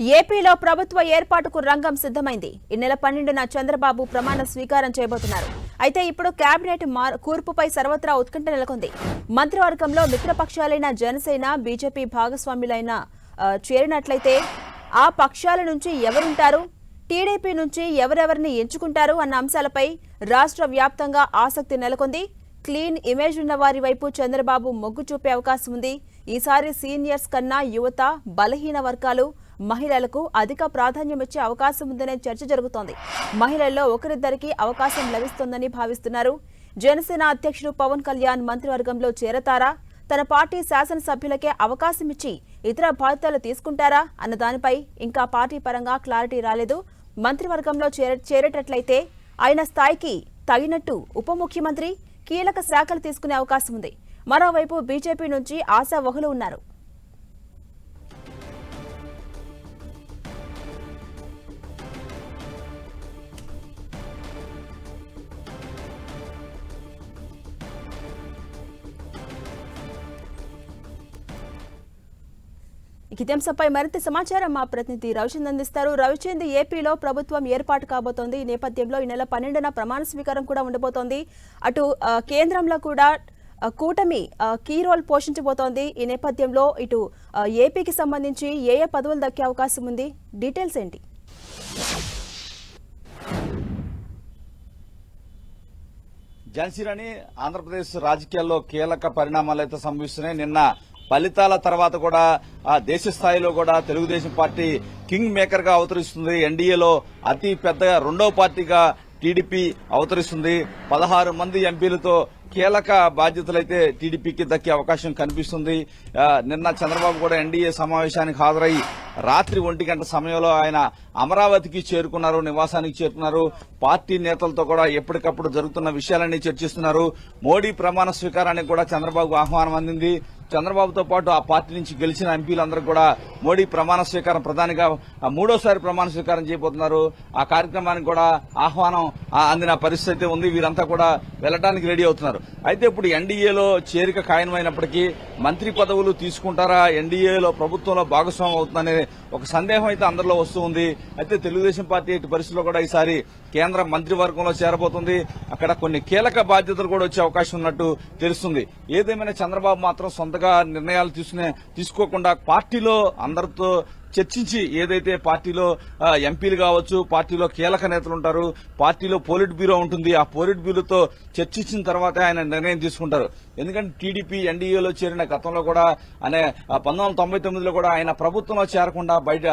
ఏపీలో ప్రభుత్వ ఏర్పాటుకు రంగం సిద్ధమైంది. ఈ నెల పన్నెండున చంద్రబాబు ప్రమాణ స్వీకారం చేయబోతున్నారు. అయితే ఇప్పుడు కేబినెట్ మార్- కూర్పుపై సర్వత్రా ఉత్కంఠ నెలకొంది. మంత్రివర్గంలో మిత్రపక్షాలైన జనసేన బీజేపీ భాగస్వాములైన చేరినట్లయితే ఆ పక్షాల నుంచి ఎవరుంటారు? టీడీపీ నుంచి ఎవరెవరిని ఎంచుకుంటారు? అన్న అంశాలపై రాష్ట్ర వ్యాప్తంగా ఆసక్తి నెలకొంది. క్లీన్ ఇమేజ్ ఉన్న వారి వైపు చంద్రబాబు మొగ్గు చూపే అవకాశం ఉంది. ఈసారి సీనియర్స్ కన్నా యువత బలహీన వర్గాలు మహిళలకు అధిక ప్రాధాన్యం ఇచ్చే అవకాశం ఉందనే చర్చ జరుగుతోంది. మహిళల్లో ఒకరిద్దరికి అవకాశం లభిస్తుందని భావిస్తున్నారు. జనసేన అధ్యక్షుడు పవన్ కళ్యాణ్ మంత్రివర్గంలో చేరతారా? తన పార్టీ శాసనసభ్యులకే అవకాశం ఇచ్చి ఇతర బాధ్యతలు తీసుకుంటారా? అన్న దానిపై ఇంకా పార్టీ పరంగా క్లారిటీ రాలేదు. మంత్రివర్గంలో చేర చేరేటట్లయితే ఆయన స్థాయికి తగినట్టు ఉప ముఖ్యమంత్రి కీలక శాఖలు తీసుకునే అవకాశం ఉంది. మరోవైపు బీజేపీ నుంచి ఆశావహులు ఉన్నారు. ఇక అంశంపై మరింత సమాచారం మా ప్రతినిధి రవిచంద్ అందిస్తారు. రవిచంద్ ఏపీలో ప్రభుత్వం ఏర్పాటు కాబోతోంది. ఈ నేపథ్యంలో ఈ నెల పన్నెండున ప్రమాణ స్వీకారం కూడా ఉండబోతోంది. అటు కేంద్రంలో కూడా కూటమి కీ రోల్ పోషించబోతోంది. ఈ నేపథ్యంలో ఇటు ఏపీకి సంబంధించి ఏ ఏ పదవులు దక్కే అవకాశం ఉంది? డీటెయిల్స్ ఏంటి? జనసేనని ఆంధ్రప్రదేశ్ రాజకీయాల్లో కీలక పరిణామాలు అయితే సంభవిస్తున్నాయి. నిన్న ఫలితాల తర్వాత కూడా ఆ దేశ స్థాయిలో కూడా తెలుగుదేశం పార్టీ కింగ్ మేకర్గా అవతరిస్తుంది. ఎన్డీఏలో అతి పెద్దగా రెండవ పార్టీగా టీడీపీ అవతరిస్తుంది. పదహారు మంది ఎంపీలతో కీలక బాధ్యతలైతే టీడీపీకి దక్కే అవకాశం కనిపిస్తుంది. నిన్న చంద్రబాబు కూడా ఎన్డీఏ సమావేశానికి హాజరై రాత్రి ఒంటి గంట సమయంలో ఆయన అమరావతికి చేరుకున్నారు నివాసానికి చేరుకున్నారు. పార్టీ నేతలతో కూడా ఎప్పటికప్పుడు జరుగుతున్న విషయాలన్నీ చర్చిస్తున్నారు. మోడీ ప్రమాణ స్వీకారానికి కూడా చంద్రబాబు ఆహ్వానం అందింది. చంద్రబాబుతో పాటు ఆ పార్టీ నుంచి గెలిచిన ఎంపీలందరూ కూడా మోడీ ప్రమాణ స్వీకారం ప్రధానిగా ఆ మూడోసారి ప్రమాణ స్వీకారం చేయబోతున్నారు. ఆ కార్యక్రమానికి కూడా ఆహ్వానం అందిన పరిస్థితి ఉంది. వీరంతా కూడా వెళ్ళడానికి రెడీ అవుతున్నారు. అయితే ఇప్పుడు ఎన్డీఏలో చేరిక ఖాయమైనప్పటికీ మంత్రి పదవులు తీసుకుంటారా? ఎన్డీఏలో ప్రభుత్వంలో భాగస్వామ్యం అవుతుందనే ఒక సందేహం అయితే అందరిలో వస్తూ ఉంది. అయితే తెలుగుదేశం పార్టీ ఇటు పరిస్థితిలో కూడా ఈసారి కేంద్ర మంత్రివర్గంలో చేరబోతుంది. అక్కడ కొన్ని కీలక బాధ్యతలు కూడా వచ్చే అవకాశం ఉన్నట్టు తెలుస్తుంది. ఏదేమైనా చంద్రబాబు మాత్రం అంతగా నిర్ణయాలు తీసుకునే తీసుకోకుండా పార్టీలో అందరితో చర్చించి ఏదైతే పార్టీలో ఎంపీలు కావచ్చు పార్టీలో కీలక నేతలు ఉంటారు పార్టీలో పోలిట్ బ్యూరో ఉంటుంది ఆ పోలిట్ బ్యూరోతో చర్చించిన తర్వాత ఆయన నిర్ణయం తీసుకుంటారు. ఎందుకంటే టీడీపీ ఎన్డీఏలో చేరిన గతంలో కూడా అనే పంతొమ్మిది తొంభై తొమ్మిదిలో కూడా ఆయన ప్రభుత్వంలో చేరకుండా బయట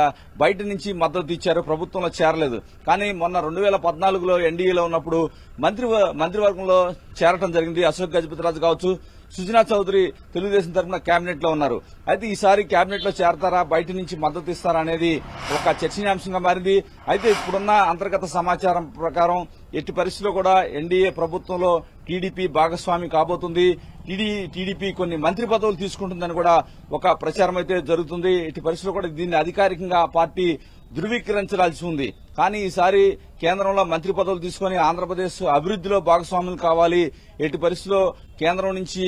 బయట నుంచి మద్దతు ఇచ్చారు ప్రభుత్వంలో చేరలేదు. కానీ మొన్న రెండు వేల పద్నాలుగులో ఎన్డీఏలో ఉన్నప్పుడు మంత్రి మంత్రివర్గంలో చేరటం జరిగింది. అశోక్ గజపతిరాజు కావచ్చు సుజనా చౌదరి తెలుగుదేశం తరఫున కేబినెట్లో ఉన్నారు. అయితే ఈసారి కేబినెట్లో చేరతారా? బయట నుంచి మద్దతు ఇస్తారా అనేది ఒక చర్చనీయాంశంగా మారింది. అయితే ఇప్పుడున్న అంతర్గత సమాచారం ప్రకారం ఎట్టి పరిస్థితిలో కూడా ఎన్డీఏ ప్రభుత్వంలో టీడీపీ భాగస్వామి కాబోతుంది. టీడీ టీడీపీ కొన్ని మంత్రి పదవులు తీసుకుంటుందని కూడా ఒక ప్రచారం అయితే జరుగుతుంది. ఎట్టి పరిస్థితిలో కూడా దీన్ని అధికారికంగా పార్టీ ధృవీకరించాల్సి ఉంది. కానీ ఈసారి కేంద్రంలో మంత్రి పదవులు తీసుకుని ఆంధ్రప్రదేశ్ అభివృద్ధిలో భాగస్వాములు కావాలి. ఎట్టి పరిస్థితిలో కేంద్రం నుంచి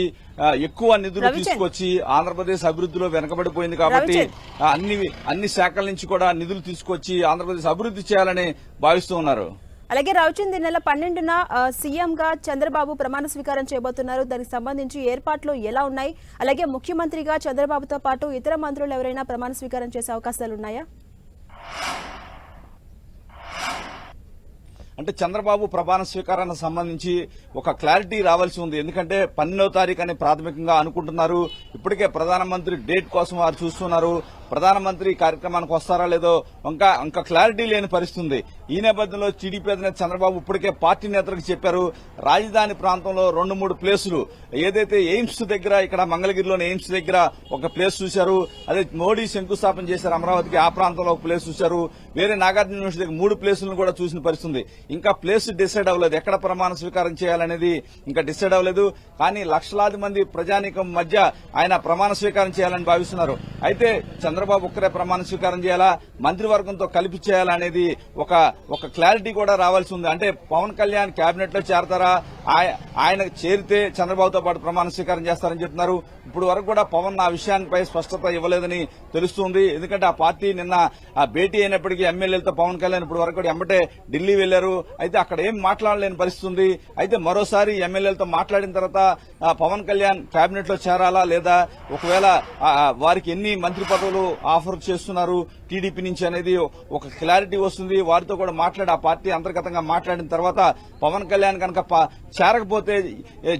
ఎక్కువ నిధులు. తీసుకొచ్చి ఆంధ్రప్రదేశ్ అభివృద్ధిలో వెనకబడిపోయింది కాబట్టి అన్ని అన్ని శాఖల నుంచి కూడా నిధులు తీసుకొచ్చి ఆంధ్రప్రదేశ్ అభివృద్ధి చేయాలని భావిస్తూ ఉన్నారు. అలాగే రవిచంద్ నెల పన్నెండున సీఎంగా చంద్రబాబు ప్రమాణ స్వీకారం చేయబోతున్నారు. దానికి సంబంధించి ఏర్పాట్లు ఎలా ఉన్నాయి? అలాగే ముఖ్యమంత్రిగా చంద్రబాబుతో పాటు ఇతర మంత్రులు ఎవరైనా ప్రమాణ స్వీకారం చేసే అవకాశాలు ఉన్నాయా? అంటే చంద్రబాబు ప్రమాణ స్వీకారానికి సంబంధించి ఒక క్లారిటీ రావాల్సి ఉంది. ఎందుకంటే పన్నెండవ తారీఖు అని ప్రాథమికంగా అనుకుంటున్నారు. ఇప్పటికే ప్రధానమంత్రి డేట్ కోసం వారు చూస్తున్నారు. ప్రధానమంత్రి కార్యక్రమానికి వస్తారా లేదో ఇంకా ఇంకా క్లారిటీ లేని పరిస్థితి ఉంది ఈ నేపథ్యంలో టీడీపీ అధినేత చంద్రబాబు ఇప్పటికే పార్టీ నేతలకు చెప్పారు. రాజధాని ప్రాంతంలో రెండు మూడు ప్లేసులు. ఏదైతే ఎయిమ్స్ దగ్గర ఇక్కడ మంగళగిరిలోని ఎయిమ్స్ దగ్గర ఒక ప్లేస్ చూశారు. అదే మోడీ శంకుస్థాపన చేశారు అమరావతికి ఆ ప్రాంతంలో ఒక ప్లేస్ చూశారు. వేరే నాగార్జున యూనివర్సిటీ దగ్గర మూడు ప్లేసులను కూడా చూసిన పరిస్థితుంది. ఇంకా ప్లేస్ డిసైడ్ అవ్వలేదు. ఎక్కడ ప్రమాణ స్వీకారం చేయాలనేది ఇంకా డిసైడ్ అవ్వలేదు. కానీ లక్షలాది మంది ప్రజానీకం మధ్య ఆయన ప్రమాణ స్వీకారం చేయాలని భావిస్తున్నారు. అయితే చంద్రబాబు ఒక్కరే ప్రమాణ స్వీకారం చేయాలా? మంత్రివర్గంతో కలిపి చేయాలనేది ఒక ఒక క్లారిటీ కూడా రావాల్సి ఉంది. అంటే పవన్ కళ్యాణ్ కేబినెట్లో చేరతారా ఆయన చేరితే చంద్రబాబుతో పాటు ప్రమాణ స్వీకారం చేస్తారని చెప్తున్నారు. ఇప్పుడు వరకు కూడా పవన్ ఆ విషయానిపై స్పష్టత ఇవ్వలేదని తెలుస్తుంది. ఎందుకంటే ఆ పార్టీ నిన్న ఆ భేటీ అయినప్పటికీ ఎమ్మెల్యేలతో పవన్ కళ్యాణ్ ఇప్పుడు వరకు కూడా ఎమ్మటే ఢిల్లీ వెళ్ళారు అయితే అక్కడ ఏం మాట్లాడలేని పరిస్థితి ఉంది అయితే మరోసారి ఎమ్మెల్యేలతో మాట్లాడిన తర్వాత ఆ, పవన్ కళ్యాణ్ కేబినెట్లో చేరాలా లేదా ఒకవేళ వారికి ఎన్ని మంత్రి పదవులు ఆఫర్ చేస్తున్నారు టీడీపీ నుంచి అనేది ఒక క్లారిటీ వస్తుంది. వారితో కూడా మాట్లాడి ఆ పార్టీ అంతర్గతంగా మాట్లాడిన తర్వాత పవన్ కళ్యాణ్ కనుక చేరకపోతే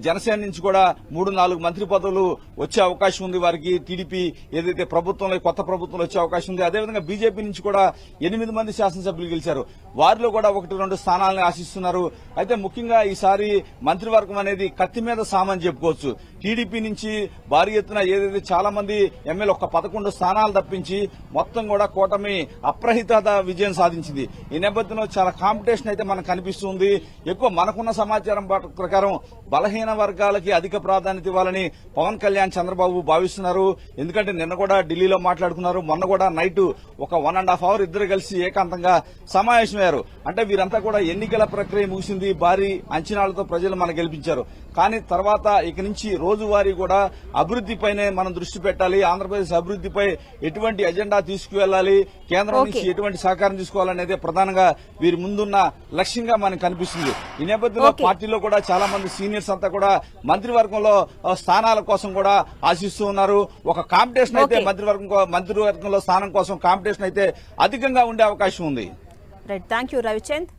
జనసేన నుంచి కూడా మూడు నాలుగు మంత్రి పదవులు వచ్చే అవకాశం ఉంది వారికి. టీడీపీ ఏదైతే ప్రభుత్వంలో కొత్త ప్రభుత్వంలో వచ్చే అవకాశం ఉంది. అదేవిధంగా బీజేపీ నుంచి కూడా ఎనిమిది మంది శాసనసభ్యులు గెలిచారు. వారిలో కూడా ఒకటి రెండు స్థానాలను ఆశిస్తున్నారు. అయితే ముఖ్యంగా ఈసారి మంత్రివర్గం అనేది కత్తి మీద సామాన్ చెప్పుకోవచ్చు. టీడీపీ నుంచి భారీ ఎత్తున ఏదైతే చాలా మంది ఎమ్మెల్యే ఒక పదకొండు స్థానాలు తప్పించి మొత్తం కూడా కూటమి అప్రహిత విజయం సాధించింది. ఈ నేపథ్యంలో చాలా కాంపిటీషన్ అయితే మనకు కనిపిస్తుంది. ఎక్కువ మనకున్న సమాచారం ప్రకారం బలహీన వర్గాలకి అధిక ప్రాధాన్యత ఇవ్వాలని పవన్ కళ్యాణ్ చంద్రబాబు భావిస్తున్నారు. ఎందుకంటే నిన్న కూడా ఢిల్లీలో మాట్లాడుకున్నారు. మొన్న కూడా నైట్ ఒక వన్ అండ్ హాఫ్ అవర్ ఇద్దరు కలిసి ఏకాంతంగా సమావేశమయ్యారు. అంటే వీరంతా కూడా ఎన్నికల ప్రక్రియ ముగిసింది. భారీ అంచనాలతో ప్రజలు మన గెలిపించారు. కానీ తర్వాత ఇక నుంచి రోజువారీ కూడా అభివృద్దిపైనే మనం దృష్టి పెట్టాలి. ఆంధ్రప్రదేశ్ అభివృద్దిపై ఎటువంటి ఎజెండా తీసుకువెళ్ళాలి కేంద్రం. నుంచి ఎటువంటి సహకారం తీసుకోవాలనేదే ప్రధానంగా వీరి ముందున్న లక్ష్యంగా మనకు కనిపిస్తుంది. ఈ నేపథ్యంలో. పార్టీలో కూడా చాలా మంది సీనియర్స్ అంతా కూడా మంత్రివర్గంలో స్థానాల కోసం కూడా ఆశిస్తూ ఉన్నారు. ఒక కాంపిటీషన్ అయితే. మంత్రివర్గం మంత్రివర్గంలో స్థానం కోసం కాంపిటీషన్ అయితే అధికంగా ఉండే అవకాశం ఉంది. Right thank you Ravichand